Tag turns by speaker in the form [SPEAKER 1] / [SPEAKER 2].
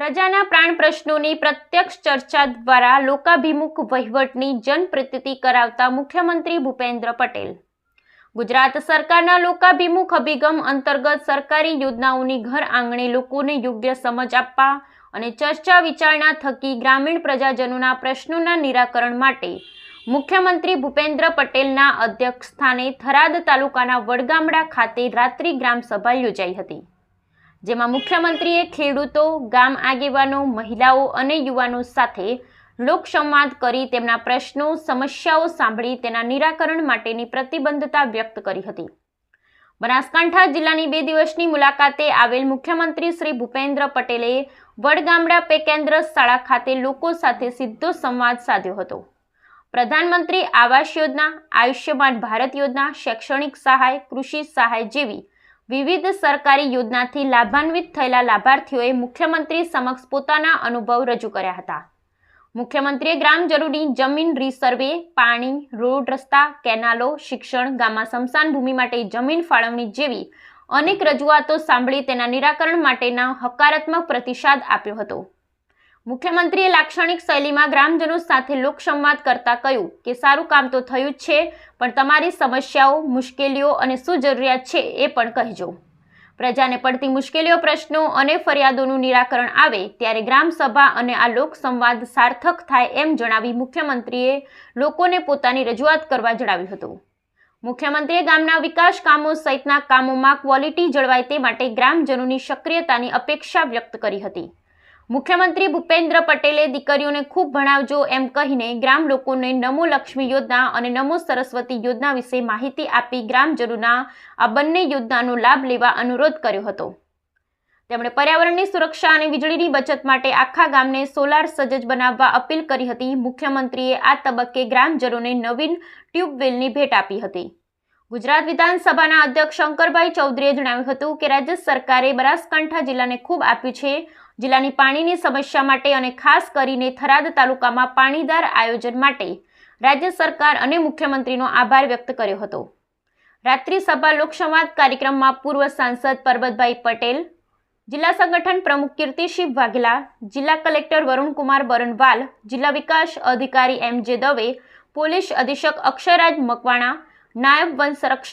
[SPEAKER 1] પ્રજાના પ્રાણ પ્રશ્નોની પ્રત્યક્ષ ચર્ચા દ્વારા લોકાભિમુખ વહીવટની જનપ્રતિતિ કરાવતા મુખ્યમંત્રી ભૂપેન્દ્ર પટેલ. ગુજરાત સરકારના લોકાભિમુખ અભિગમ અંતર્ગત સરકારી યોજનાઓની ઘર આંગણે લોકોને યોગ્ય સમજ આપવા અને ચર્ચા વિચારણા થકી ગ્રામીણ પ્રજાજનોના પ્રશ્નોના નિરાકરણ માટે મુખ્યમંત્રી ભૂપેન્દ્ર પટેલના અધ્યક્ષસ્થાને થરાદ તાલુકાના વડગામડા ખાતે રાત્રિ ગ્રામસભા યોજાઈ હતી. જેમાં મુખ્યમંત્રીએ ખેડૂતો, ગામ આગેવાનો, મહિલાઓ અને યુવાનો સાથે લોકસંવાદ કરી તેમના પ્રશ્નો, સમસ્યાઓ સાંભળી તેના નિરાકરણ માટેની પ્રતિબદ્ધતા વ્યક્ત કરી હતી. બનાસકાંઠા જિલ્લાની બે દિવસની મુલાકાતે આવેલ મુખ્યમંત્રી શ્રી ભૂપેન્દ્ર પટેલે વડગામડા પેકેન્દ્ર શાળા ખાતે લોકો સાથે સીધો સંવાદ સાધ્યો હતો. પ્રધાનમંત્રી આવાસ યોજના, આયુષ્યમાન ભારત યોજના, શૈક્ષણિક સહાય, કૃષિ સહાય જેવી વિવિધ સરકારી યોજનાથી લાભાન્વિત થયેલા લાભાર્થીઓએ મુખ્યમંત્રી સમક્ષ પોતાના અનુભવ રજૂ કર્યા હતા. મુખ્યમંત્રીએ ગ્રામજનોની જમીન રીસર્વે, પાણી, રોડ રસ્તા, કેનાલો, શિક્ષણ, ગામમાં સ્મશાન ભૂમિ માટે જમીન ફાળવણી જેવી અનેક રજૂઆતો સાંભળી તેના નિરાકરણ માટેના હકારાત્મક પ્રતિસાદ આપ્યો હતો. મુખ્યમંત્રીએ લાક્ષણિક શૈલીમાં ગ્રામજનો સાથે લોકસંવાદ કરતા કહ્યું કે, સારું કામ તો થયું જ છે, પણ તમારી સમસ્યાઓ, મુશ્કેલીઓ અને શું જરૂરિયાત છે એ પણ કહેજો. પ્રજાને પડતી મુશ્કેલીઓ, પ્રશ્નો અને ફરિયાદોનું નિરાકરણ આવે ત્યારે ગ્રામસભા અને આ લોકસંવાદ સાર્થક થાય એમ જણાવી મુખ્યમંત્રીએ લોકોને પોતાની રજૂઆત કરવા જણાવ્યું હતું. મુખ્યમંત્રીએ ગામના વિકાસ કામો સહિતના કામોમાં ક્વોલિટી જળવાય તે માટે ગ્રામજનોની સક્રિયતાની અપેક્ષા વ્યક્ત કરી હતી. મુખ્યમંત્રી ભૂપેન્દ્ર પટેલે દીકરીઓને ખૂબ ભણાવજો એમ કહીને ગ્રામ લોકોને નમો લક્ષ્મી યોજના અને નમો સરસ્વતી યોજના વિશે માહિતી આપી ગ્રામજનોના આ બંને યોજનાનો લાભ લેવા અનુરોધ કર્યો હતો. તેમણે પર્યાવરણની સુરક્ષા અને વીજળીની બચત માટે આખા ગામને સોલાર સજજ બનાવવા અપીલ કરી હતી. મુખ્યમંત્રીએ આ તબક્કે ગ્રામજનોને નવીન ટ્યુબવેલની ભેટ આપી હતી. ગુજરાત વિધાનસભાના અધ્યક્ષ શંકરભાઈ ચૌધરીએ જણાવ્યું હતું કે રાજ્ય સરકારે બનાસકાંઠા જિલ્લાને ખૂબ આપ્યું છે. જિલ્લાની પાણીની સમસ્યા માટે અને ખાસ કરીને થરાદ તાલુકામાં પાણીદાર આયોજન માટે રાજ્ય સરકાર અને મુખ્યમંત્રીનો આભાર વ્યક્ત કર્યો હતો. રાત્રિ સભા લોકસંવાદ કાર્યક્રમમાં પૂર્વ સાંસદ પરબતભાઈ પટેલ, જિલ્લા સંગઠન પ્રમુખ કીર્તિશિવ વાઘેલા, જિલ્લા કલેક્ટર વરુણકુમાર બરનવાલ, જિલ્લા વિકાસ અધિકારી એમ જે દવે, પોલીસ અધિક્ષક અક્ષયરાજ મકવાણા નાયબ વન